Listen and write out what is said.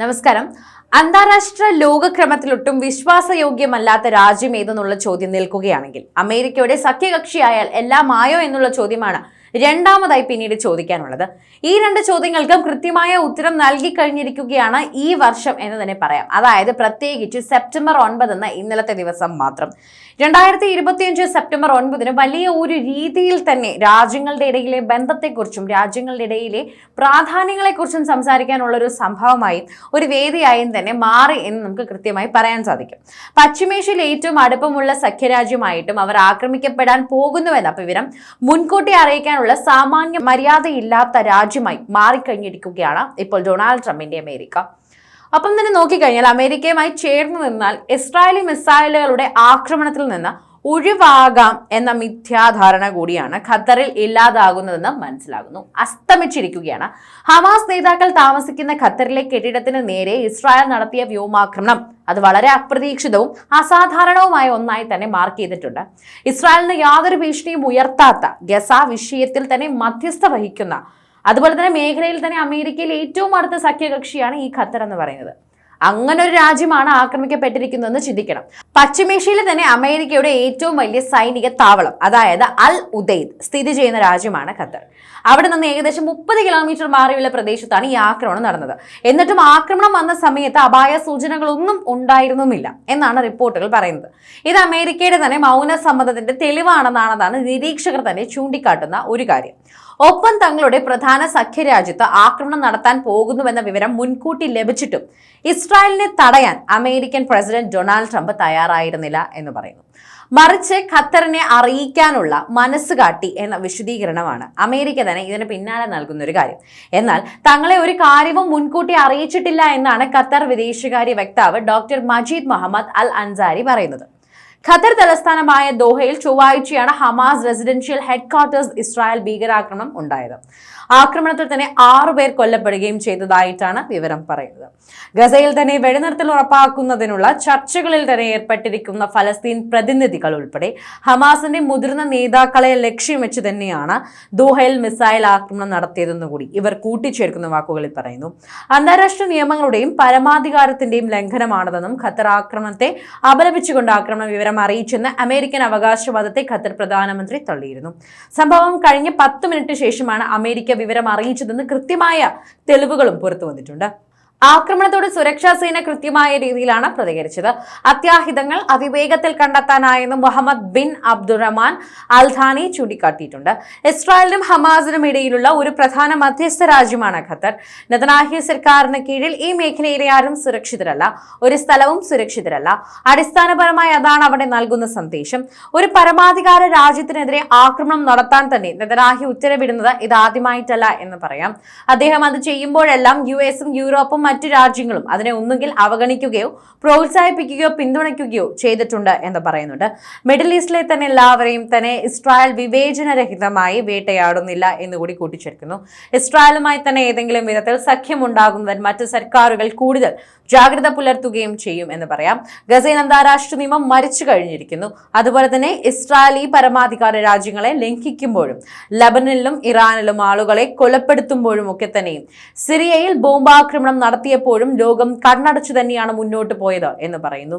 നമസ്കാരം. അന്താരാഷ്ട്ര ലോകക്രമത്തിലൊട്ടും വിശ്വാസയോഗ്യമല്ലാത്ത രാജ്യം ഏതെന്നുള്ള ചോദ്യം നിൽക്കുകയാണെങ്കിൽ അമേരിക്കയുടെ സഖ്യകക്ഷിയായാൽ എല്ലാമായോ എന്നുള്ള ചോദ്യമാണ് രണ്ടാമതായി പിന്നീട് ചോദിക്കാനുള്ളത്. ഈ രണ്ട് ചോദ്യങ്ങൾക്കും കൃത്യമായ ഉത്തരം നൽകി കഴിഞ്ഞിരിക്കുകയാണ് ഈ വർഷം എന്ന് തന്നെ പറയാം. അതായത് പ്രത്യേകിച്ച് സെപ്റ്റംബർ ഒൻപത് എന്ന ഇന്നലത്തെ ദിവസം മാത്രം. രണ്ടായിരത്തി ഇരുപത്തിയഞ്ച് സെപ്റ്റംബർ ഒൻപതിന് വലിയ ഒരു രീതിയിൽ തന്നെ രാജ്യങ്ങളുടെ ഇടയിലെ ബന്ധത്തെക്കുറിച്ചും രാജ്യങ്ങളുടെ ഇടയിലെ പ്രാധാന്യങ്ങളെക്കുറിച്ചും സംസാരിക്കാനുള്ള ഒരു സംഭവമായും ഒരു വേദിയായും തന്നെ മാറി എന്ന് നമുക്ക് കൃത്യമായി പറയാൻ സാധിക്കും. പശ്ചിമേഷ്യയിൽ ഏറ്റവും അടുപ്പമുള്ള സഖ്യരാജ്യമായിട്ടും അവർ ആക്രമിക്കപ്പെടാൻ പോകുന്നുവെന്ന വിവരം മുൻകൂട്ടി അറിയിക്കാനുള്ള സാമാന്യ മര്യാദയില്ലാത്ത രാജ്യമായി മാറിക്കഴിഞ്ഞിരിക്കുകയാണ് ഇപ്പോൾ ഡൊണാൾഡ് ട്രംപിന്റെ അമേരിക്ക. അപ്പം തന്നെ നോക്കിക്കഴിഞ്ഞാൽ അമേരിക്കയുമായി ചേർന്ന് നിന്നാൽ ഇസ്രായേലി മിസൈലുകളുടെ ആക്രമണത്തിൽ നിന്ന് ഒഴിവാകാം എന്ന മിഥ്യാധാരണ കൂടിയാണ് ഖത്തറിൽ ഇല്ലാതാകുന്നതെന്ന് മനസ്സിലാകുന്നു. അസ്തമിച്ചിരിക്കുകയാണ്. ഹമാസ് നേതാക്കൾ താമസിക്കുന്ന ഖത്തറിലെ കെട്ടിടത്തിന് നേരെ ഇസ്രായേൽ നടത്തിയ വ്യോമാക്രമണം അത് വളരെ അപ്രതീക്ഷിതവും അസാധാരണവുമായ ഒന്നായി തന്നെ മാർക്ക് ചെയ്തിട്ടുണ്ട്. ഇസ്രായേലിന് യാതൊരു ഭീഷണിയും ഉയർത്താത്ത ഗസ വിഷയത്തിൽ തന്നെ മധ്യസ്ഥ വഹിക്കുന്ന അതുപോലെ തന്നെ മേഖലയിൽ തന്നെ അമേരിക്കയിൽ ഏറ്റവും അടുത്ത സഖ്യകക്ഷിയാണ് ഈ ഖത്തർ എന്ന് പറയുന്നത്. അങ്ങനെ ഒരു രാജ്യമാണ് ആക്രമിക്കപ്പെട്ടിരിക്കുന്നതെന്ന് ചിന്തിക്കണം. പശ്ചിമേഷ്യയിലെ തന്നെ അമേരിക്കയുടെ ഏറ്റവും വലിയ സൈനിക താവളം അതായത് അൽ ഉദൈദ് സ്ഥിതി ചെയ്യുന്ന രാജ്യമാണ് ഖത്തർ. അവിടെ നിന്ന് ഏകദേശം മുപ്പത് കിലോമീറ്റർ മാറിയുള്ള പ്രദേശത്താണ് ഈ ആക്രമണം നടന്നത്. എന്നിട്ടും ആക്രമണം വന്ന സമയത്ത് അപായ സൂചനകളൊന്നും ഉണ്ടായിരുന്നുമില്ല എന്നാണ് റിപ്പോർട്ടുകൾ പറയുന്നത്. ഇത് അമേരിക്കയുടെ തന്നെ മൗന സമ്മതത്തിന്റെ തെളിവാണെന്നാണതാണ് നിരീക്ഷകർ തന്നെ ചൂണ്ടിക്കാട്ടുന്ന ഒരു കാര്യം. ഒപ്പം തങ്ങളുടെ പ്രധാന സഖ്യരാജ്യത്ത് ആക്രമണം നടത്താൻ പോകുന്നുവെന്ന വിവരം മുൻകൂട്ടി ലഭിച്ചിട്ടും ഇസ്രായേലിനെ തടയാൻ അമേരിക്കൻ പ്രസിഡന്റ് ഡൊണാൾഡ് ട്രംപ് തയ്യാറായിരുന്നില്ല എന്ന് പറയുന്നു. മറിച്ച് ഖത്തറിനെ അറിയിക്കാനുള്ള മനസ്സ് കാട്ടി എന്ന വിശദീകരണമാണ് അമേരിക്ക തന്നെ ഇതിന് പിന്നാലെ നൽകുന്ന ഒരു കാര്യം. എന്നാൽ തങ്ങളെ ഒരു കാര്യവും മുൻകൂട്ടി അറിയിച്ചിട്ടില്ല എന്നാണ് ഖത്തർ വിദേശകാര്യ വക്താവ് doctor Majed Mohammed Al Ansari പറയുന്നത്. ഖത്തർ തലസ്ഥാനമായ ദോഹയിൽ ചൊവ്വാഴ്ചയാണ് ഹമാസ് റെസിഡൻഷ്യൽ ഹെഡ്ക്വാർട്ടേഴ്സ് ഇസ്രായേൽ ഭീകരാക്രമണം ഉണ്ടായത്. ആക്രമണത്തിൽ തന്നെ ആറുപേർ കൊല്ലപ്പെടുകയും ചെയ്തതായിട്ടാണ് വിവരം പറയുന്നത്. ഗസയിൽ തന്നെ വെടിനിർത്തൽ ഉറപ്പാക്കുന്നതിനുള്ള ചർച്ചകളിൽ തന്നെ ഏർപ്പെട്ടിരിക്കുന്ന ഫലസ്തീൻ പ്രതിനിധികൾ ഉൾപ്പെടെ ഹമാസിന്റെ മുതിർന്ന നേതാക്കളെ ലക്ഷ്യം വെച്ച് തന്നെയാണ് ദോഹയിൽ മിസൈൽ ആക്രമണം നടത്തിയതെന്നുകൂടി ഇവർ കൂട്ടിച്ചേർക്കുന്ന വാക്കുകളിൽ പറയുന്നു. അന്താരാഷ്ട്ര നിയമങ്ങളുടെയും പരമാധികാരത്തിന്റെയും ലംഘനമാണതെന്നും ഖത്തർ ആക്രമണത്തെ അപലപിച്ചുകൊണ്ട് ആക്രമണ വിവരം അറിയിച്ചെന്ന് അമേരിക്കൻ അവകാശവാദത്തെ ഖത്തർ പ്രധാനമന്ത്രി തള്ളിയിരുന്നു. സംഭവം കഴിഞ്ഞ പത്ത് മിനിറ്റ് ശേഷമാണ് അമേരിക്ക വിവരം അറിയിച്ചതെന്ന് കൃത്യമായ തെളിവുകളും പുറത്തു വന്നിട്ടുണ്ട് ആക്രമണത്തോട് സുരക്ഷാ സേന കൃത്യമായ രീതിയിലാണ് പ്രതികരിച്ചത്. അത്യാഹിതങ്ങൾ അതിവേഗത്തിൽ കണ്ടെത്താനായെന്ന് Muhammad bin Abdulrahman Al Thani ചൂണ്ടിക്കാട്ടിയിട്ടുണ്ട്. ഇസ്രായേലിനും ഹമാസിനും ഇടയിലുള്ള ഒരു പ്രധാന മധ്യസ്ഥ രാജ്യമാണ് ഖത്തർ. നെതനാഹി സർക്കാരിന് കീഴിൽ ഈ മേഖലയിലെ ആരും സുരക്ഷിതരല്ല. ഒരു സ്ഥലവും സുരക്ഷിതരല്ല. അടിസ്ഥാനപരമായി അതാണ് അവിടെ നൽകുന്ന സന്ദേശം. ഒരു പരമാധികാര രാജ്യത്തിനെതിരെ ആക്രമണം നടത്താൻ തന്നെ നെതനാഹി ഉത്തരവിടുന്നത് ഇതാദ്യമായിട്ടല്ല എന്ന് പറയാം. അദ്ദേഹം അത് ചെയ്യുമ്പോഴെല്ലാം യു എസും യൂറോപ്പും മറ്റു രാജ്യങ്ങളും അതിനെ ഒന്നുകിൽ അവഗണിക്കുകയോ പ്രോത്സാഹിപ്പിക്കുകയോ പിന്തുണയ്ക്കുകയോ ചെയ്തിട്ടുണ്ട് എന്ന് പറയുന്നുണ്ട്. മിഡിൽ ഈസ്റ്റിലെ തന്നെ എല്ലാവരെയും തന്നെ ഇസ്രായേൽ വിവേചനരഹിതമായി വേട്ടയാടുന്നില്ല എന്ന് കൂടി കൂട്ടിച്ചേർക്കുന്നു. ഇസ്രായേലുമായി തന്നെ ഏതെങ്കിലും വിധത്തിൽ സഖ്യമുണ്ടാകുന്നതിന് മറ്റ് സർക്കാരുകൾ കൂടുതൽ ജാഗ്രത പുലർത്തുകയും ചെയ്യും എന്ന് പറയാം. ഗസൈൻ അന്താരാഷ്ട്ര നിയമം മരിച്ചു കഴിഞ്ഞിരിക്കുന്നു. അതുപോലെ തന്നെ ഇസ്രായേലി പരമാധികാര രാജ്യങ്ങളെ ലംഘിക്കുമ്പോഴും ലബനനിലും ഇറാനിലും ആളുകളെ കൊലപ്പെടുത്തുമ്പോഴും ഒക്കെ തന്നെയും സിറിയയിൽ ബോംബാക്രമണം നടത്തിയപ്പോഴും ലോകം കണ്ണടച്ചു തന്നെയാണ് മുന്നോട്ട് പോയത് എന്ന് പറയുന്നു.